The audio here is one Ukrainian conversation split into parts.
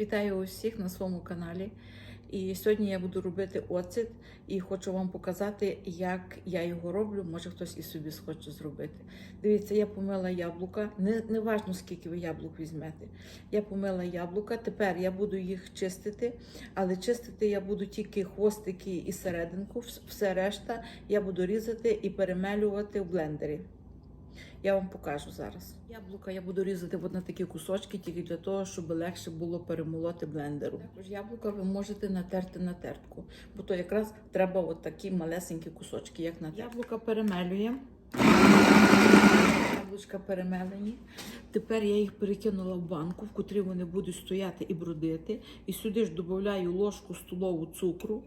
Вітаю усіх на своєму каналі. І сьогодні я буду робити оцет і хочу вам показати, як я його роблю. Може хтось і собі схоче зробити. Дивіться, я помила яблука. Не, не важно, скільки ви яблук візьмете. Я помила яблука. Тепер я буду їх чистити, але чистити я буду тільки хвостики і серединку. Все решта я буду різати і перемелювати в блендері. Я вам покажу зараз. Яблука я буду різати от на такі кусочки, тільки для того, щоб легше було перемолоти блендеру. Також яблука ви можете натерти на тертку, бо то якраз треба от такі малесенькі кусочки, як на тертку. Яблука перемелюємо. Яблучка перемелені. Тепер я їх перекинула в банку, в котрій вони будуть стояти і бродити. І сюди ж додаю ложку столову цукру.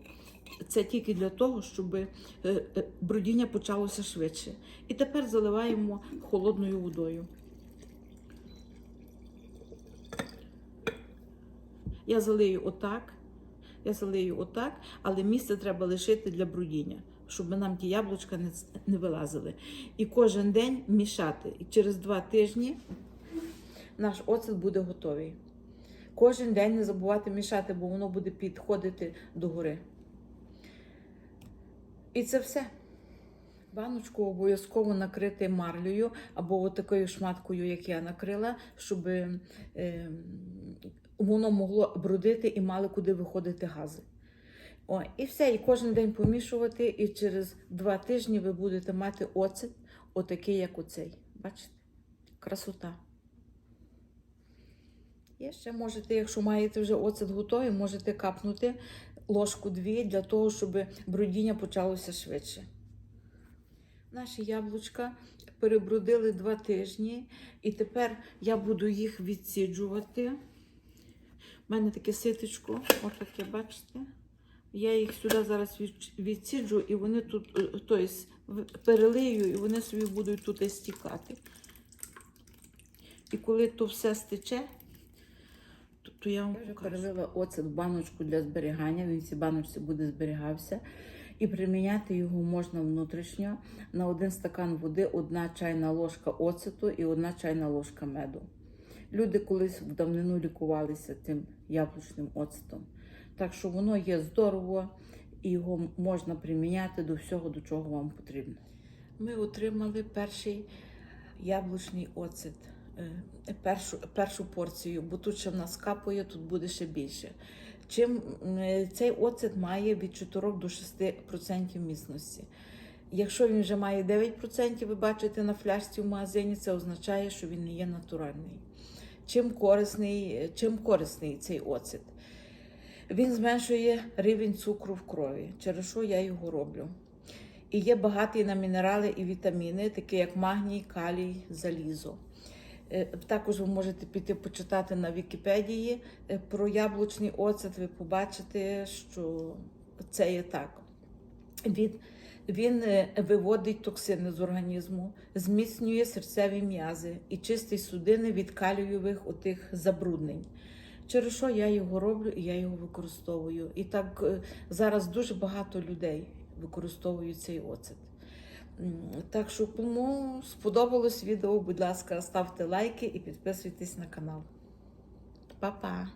Це тільки для того, щоб е, е, бродіння почалося швидше. І тепер заливаємо холодною водою. Я залию отак, я залию отак, але місце треба лишити для бродіння, щоб нам ті яблучка не, не вилазили. І кожен день мішати. І через два тижні наш оцет буде готовий. Кожен день не забувати мішати, бо воно буде підходити до гори. І це все. Баночку обов'язково накрити марлею або такою шматкою, як я накрила, щоб е, воно могло бродити і мали куди виходити гази. О, і все, і кожен день помішувати, і через два тижні ви будете мати оцет, отакий, як оцей. Бачите? Красота. І ще можете, якщо маєте вже оцет готовий, можете капнути ложку дві для того, щоб бродіння почалося швидше. Наші яблучка перебродили два тижні, і тепер я буду їх відсіджувати. У мене таке ситочко, отаке, бачите? Я їх сюди зараз відсіджу, і вони тут, тобто, перелию, і вони собі будуть тут стікати. І коли то все стече, то, я вам Я вже покажу. перелила оцет в баночку для зберігання. Він в цій баночці буде зберігався. І приміняти його можна внутрішньо на один стакан води, одна чайна ложка оцету і одна чайна ложка меду. Люди колись в давнину лікувалися цим яблучним оцетом. Так що воно є здорово і його можна приміняти до всього, до чого вам потрібно. Ми отримали перший яблучний оцет, першу, першу порцію, бо тут ще в нас капає, тут буде ще більше. Чим е, цей оцет має від 4 до 6% міцності. Якщо він вже має 9%, ви бачите на фляжці в магазині, це означає, що він не є натуральний. Чим корисний, чим корисний цей оцет? Він зменшує рівень цукру в крові, через що я його роблю. І є багатий на мінерали і вітаміни, такі як магній, калій, залізо. Е, Також ви можете піти почитати на Вікіпедії е, про яблучний оцет. Ви побачите, що це є так. Він, він е, виводить токсини з організму, зміцнює серцеві м'язи і чистить судини від калієвих отих забруднень. Через що я його роблю і я його використовую. І так зараз дуже багато людей використовують цей оцет. Так що, кому сподобалось відео, будь ласка, ставте лайки і підписуйтесь на канал. Па-па!